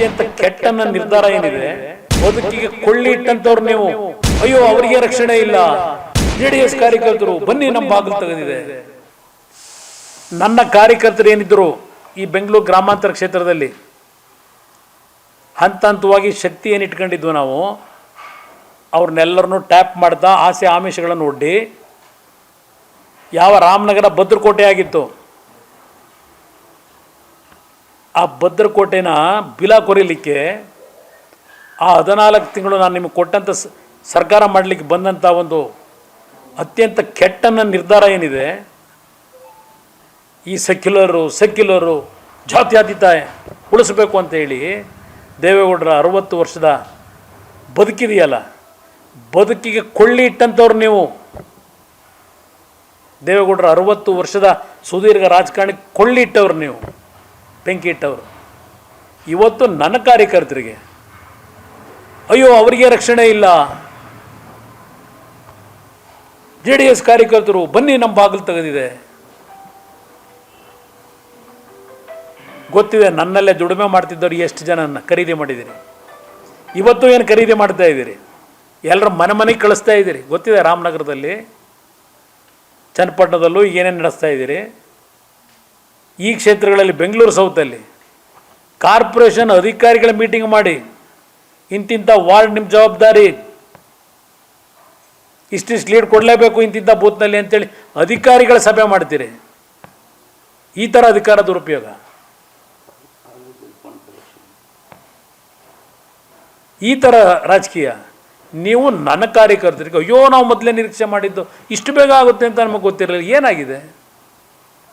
ಅತ್ಯಂತ ಕೆಟ್ಟನ ನಿರ್ಧಾರ ಏನಿದೆ? ಬದುಕಿಗೆ ಕೊಳ್ಳಿ ಇಟ್ಟಂತವ್ರು ನೀವು. ಅಯ್ಯೋ, ಅವರಿಗೆ ರಕ್ಷಣೆ ಇಲ್ಲ. ಜೆ ಡಿ ಎಸ್ ಕಾರ್ಯಕರ್ತರು, ಬನ್ನಿ ನಮ್ಮ ಬಾಗಿಲು ತೆಗೆದಿದೆ. ನನ್ನ ಕಾರ್ಯಕರ್ತರು ಏನಿದ್ರು ಈ ಬೆಂಗಳೂರು ಗ್ರಾಮಾಂತರ ಕ್ಷೇತ್ರದಲ್ಲಿ ಹಂತ ಹಂತವಾಗಿ ಶಕ್ತಿ ಏನು ಇಟ್ಕೊಂಡಿದ್ವು ನಾವು, ಅವ್ರನ್ನೆಲ್ಲರನ್ನೂ ಟ್ಯಾಪ್ ಮಾಡ್ತಾ ಆಸೆ ಆಮಿಷಗಳನ್ನು ಒಡ್ಡಿ, ಯಾವ ರಾಮನಗರ ಭದ್ರಕೋಟೆ ಆಗಿತ್ತು ಆ ಭದ್ರಕೋಟೆನ ಬಿಲ ಕೊರೀಲಿಕ್ಕೆ ಆ ಹದಿನಾಲ್ಕು ತಿಂಗಳು ನಾನು ನಿಮಗೆ ಕೊಟ್ಟಂಥ ಸರ್ಕಾರ ಮಾಡಲಿಕ್ಕೆ ಬಂದಂಥ ಒಂದು ಅತ್ಯಂತ ಕೆಟ್ಟನ ನಿರ್ಧಾರ ಏನಿದೆ? ಈ ಸೆಕ್ಯುಲರು ಸೆಕ್ಯುಲರು, ಜಾತ್ಯಾತೀತ ಉಳಿಸ್ಬೇಕು ಅಂತ ಹೇಳಿ ದೇವೇಗೌಡರ ಅರವತ್ತು ವರ್ಷದ ಬದುಕಿದೆಯಲ್ಲ, ಬದುಕಿಗೆ ಕೊಳ್ಳಿ ಇಟ್ಟಂಥವ್ರು ನೀವು. ದೇವೇಗೌಡರ ಅರವತ್ತು ವರ್ಷದ ಸುದೀರ್ಘ ರಾಜಕಾರಣಿ ಕೊಳ್ಳಿ ಇಟ್ಟವ್ರು ನೀವು. ಬೆಂಕಿ ಇಟ್ಟವರು ಇವತ್ತು ನನ್ನ ಕಾರ್ಯಕರ್ತರಿಗೆ, ಅಯ್ಯೋ, ಅವರಿಗೆ ರಕ್ಷಣೆ ಇಲ್ಲ. ಜೆ ಡಿ ಎಸ್ ಕಾರ್ಯಕರ್ತರು, ಬನ್ನಿ ನಮ್ಮ ಬಾಗಿಲು ತೆಗೆದಿದೆ. ಗೊತ್ತಿದೆ, ನನ್ನಲ್ಲೇ ದುಡಿಮೆ ಮಾಡ್ತಿದ್ದವ್ರು ಎಷ್ಟು ಜನನ್ನ ಖರೀದಿ ಮಾಡಿದ್ದೀರಿ. ಇವತ್ತು ಏನು ಖರೀದಿ ಮಾಡ್ತಾ ಇದ್ದೀರಿ? ಎಲ್ಲರ ಮನೆ ಮನೆಗೆ ಕಳಿಸ್ತಾ ಇದ್ದೀರಿ. ಗೊತ್ತಿದೆ, ರಾಮನಗರದಲ್ಲಿ, ಚನ್ನಪಟ್ಟಣದಲ್ಲೂ ಏನೇನು ನಡೆಸ್ತಾ ಇದ್ದೀರಿ? ಈ ಕ್ಷೇತ್ರಗಳಲ್ಲಿ ಬೆಂಗಳೂರು ಸೌತಲ್ಲಿ ಕಾರ್ಪೊರೇಷನ್ ಅಧಿಕಾರಿಗಳ ಮೀಟಿಂಗ್ ಮಾಡಿ ಇಂತಿಂಥ ವಾರ್ಡ್ ನಿಮ್ಮ ಜವಾಬ್ದಾರಿ ಇಷ್ಟಿಷ್ಟು ಲೀಡ್ ಕೊಡಲೇಬೇಕು ಇಂತಿಂಥ ಬೂತ್ನಲ್ಲಿ ಅಂತೇಳಿ ಅಧಿಕಾರಿಗಳ ಸಭೆ ಮಾಡ್ತೀರಿ. ಈ ಥರ ಅಧಿಕಾರ ದುರುಪಯೋಗ. ಈ ಥರ ರಾಜಕೀಯ ನೀವು ನನ್ನ ಕಾರ್ಯಕರ್ತರಿಗೆ, ಅಯ್ಯೋ ನಾವು ಮೊದಲೇ ನಿರೀಕ್ಷೆ ಮಾಡಿದ್ದು ಇಷ್ಟು ಬೇಗ ಆಗುತ್ತೆ ಅಂತ ನಮಗೆ ಗೊತ್ತಿರಲಿಲ್ಲ. ಏನಾಗಿದೆ?